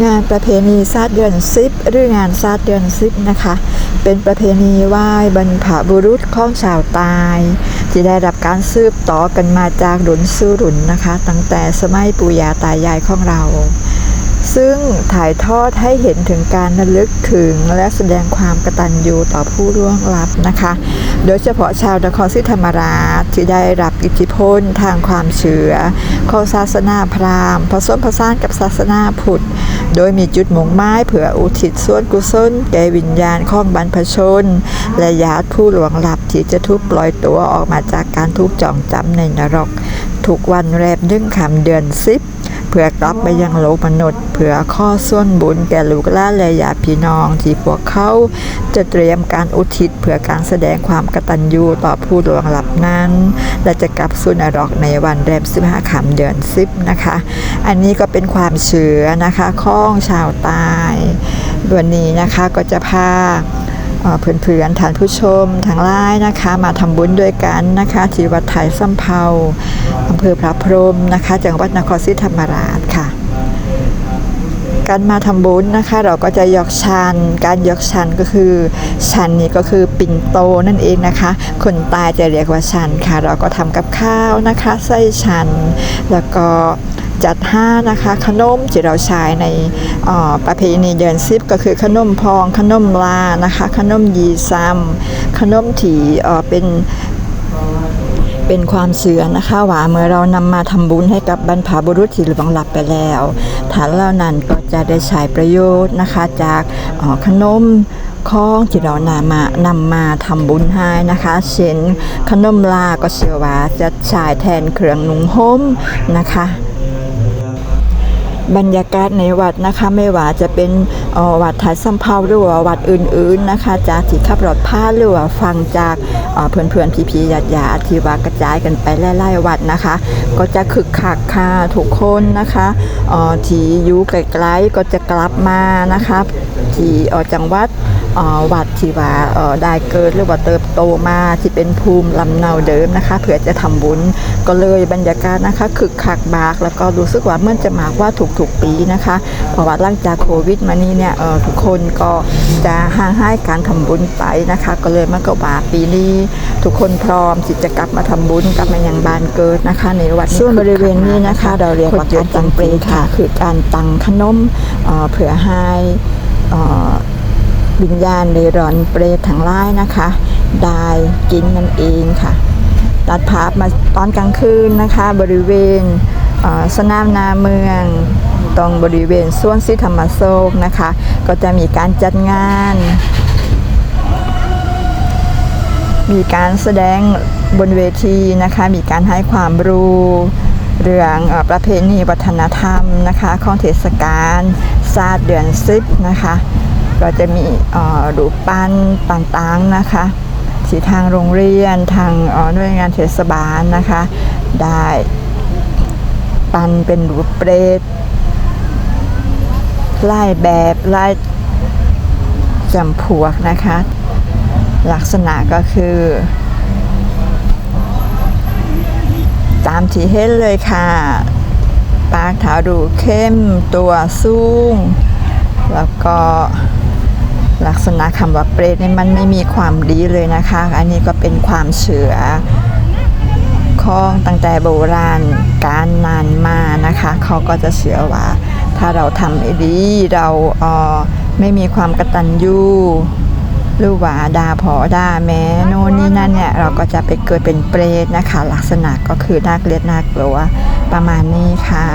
งานประเพณีซาสตเดือนซิบหรืองานซาสตเดือนซิบนะคะ เป็นประเพณีไหว้บรรพบุรุษของชาวตายที่ได้รับการซืบต่อกันมาจากหลุนสู่หลุนนะคะ ตั้งแต่สมัยปู่ย่าตายายของเรา ซึ่งถ่ายทอดให้เห็นถึงการระลึกถึงและแสดงความกตัญญูต่อผู้ล่วงลับนะคะ โดยเฉพาะชาวนครศรีธรรมราชที่ได้รับอิทธิพลทางความเชื่อของศาสนาพราหมณ์ผสมผสานกับศาสนาพุทธ โดยมีจุดมุ่งหมายเพื่ออุทิศส่วนกุศลแก่วิญญาณของบรรพชน และญาติผู้หลวงลับที่จะทุกปล่อยตัวออกมาจากการทุกจองจำในนรก ทุกวันแรมดึงคำเดือนสิบ เพื่อกลับไปยังโลกมนุษย์ เพื่อข้อส่วนบุญแก่ลูกหลานและญาติพี่น้องที่พวกเขาจะเตรียมการอุทิศเพื่อการแสดงความกตัญญูต่อผู้ล่วงหลับนั้น และจะกลับสู่นรกในวันแรม15คำเดือนสิบนะคะ อันนี้ก็เป็นความเชื่อนะคะของชาวใต้วันนี้นะคะก็จะพา เอ่อเพื่อนๆท่านผู้ชมทางไลน์นะคะ มาทำบุญด้วยกันนะคะที่วัดไทยสัมเภาอำเภอพระพรหมนะคะ จังหวัดนครศรีธรรมราชค่ะ การมาทำบุญนะคะ เราก็จะยกชัน การยกชันก็คือชันนี้ก็คือปิ่นโตนั่นเองนะคะ คนตายจะเรียกว่าชันค่ะ เราก็ทำกับข้าวนะคะไส้ชัน แล้วก็ จัดห้านะคะขนมที่เราใช้ในประเพณีเดือนซิบก็คือขนมพองขนมลานะคะขนมยีซัมขนมที่เป็นเป็นความเชื่อนะคะว่าเมื่อเรานำมาทำบุญให้กับบรรพบุรุษที่หลวงหลับไปแล้วฐานเหล่านั้นก็จะได้ใช้ประโยชน์นะคะ จากขนมของที่เรานำมานำมาทำบุญให้นะคะ เช่นขนมลาก็เชื่อว่าจะใช้แทนเครื่องนุ่งห่มนะคะ บรรยากาศในวัดนะคะไม่ว่าจะเป็นออวัดถ่ายสัมภาหรือว่าวัดอื่นๆนะคะ จากที่ขับรถผ้าหรือว่าฟังจากเออเพื่อนๆพี่ๆญาติๆที่ว่ากระจายกันไปไล่ๆวัดนะคะ ก็จะคึกคักค่ะทุกคนนะคะออที่อยู่ไกลๆก็จะกลับมานะคะที่ออจังหวัด วัดที่ว่าเอ่อได้เกิดหรือว่าเติบโตมาที่เป็นภูมิลำเนาเดิมนะคะเพื่อจะทำบุญก็เลยบรรยากาศนะคะคึกคักบากแล้วก็รู้สึกว่าเหมื่อนจะมากว่าทุกๆปีนะคะเพราะว่าหลังจากโควิดมานี่เนี่ยเออทุกคนก็จะห่างหายการทำบุญไปนะคะ ก็เลยมันก็ว่าปีนี้ทุกคนพร้อมที่จะกลับมาทำบุญกลับมายังบ้านเกิดนะคะ ในวัดส่วนบริเวณนี้นะคะ เราเรียกว่าการตังเปรค่ะ คือการตังขนมเอ่อเผื่อให้เอ่อ วิญญาณเดรอนเปรตทั้งหลายนะคะ ได้กินนั่นเองค่ะ ตัดภาพมาตอนกลางคืนนะคะ บริเวณสนามนาเมืองตรงบริเวณสวนสิธรรมโศกนะคะ ก็จะมีการจัดงาน มีการแสดงบนเวทีนะคะ มีการให้ความรู้เรื่องอประเพณีวัฒนธรรมนะคะ ของเทศกาลศาสตร์เดือนซิบนะคะ ก็จะมีรูปปั้นต่างๆนะคะที่ทางโรงเรียนทางหน่วยงานเทศบาลนะคะ ได้ปั้นเป็นรูปเปรตไล่แบบไล่จำพวกนะคะ ลักษณะก็คือ ตามที่เห็นเลยค่ะ ปากเท้าดูเข้มตัวสูง แล้วก็ ลักษณะคำว่าเปรตนี่มันไม่มีความดีเลยนะคะ อันนี้ก็เป็นความเชื่อของตั้งแต่โบราณการนานมานะคะ เขาก็จะเชื่อว่า ถ้าเราทำไม่ดีเราเอ่อไม่มีความกตัญญูหรือว่าด่าพอด่าแม่โน่นนี่นั่นเนี่ยเราก็จะไปเกิดเป็นเปรตนะคะ ลักษณะก็คือน่าเกลียดน่ากลัวประมาณนี้ค่ะ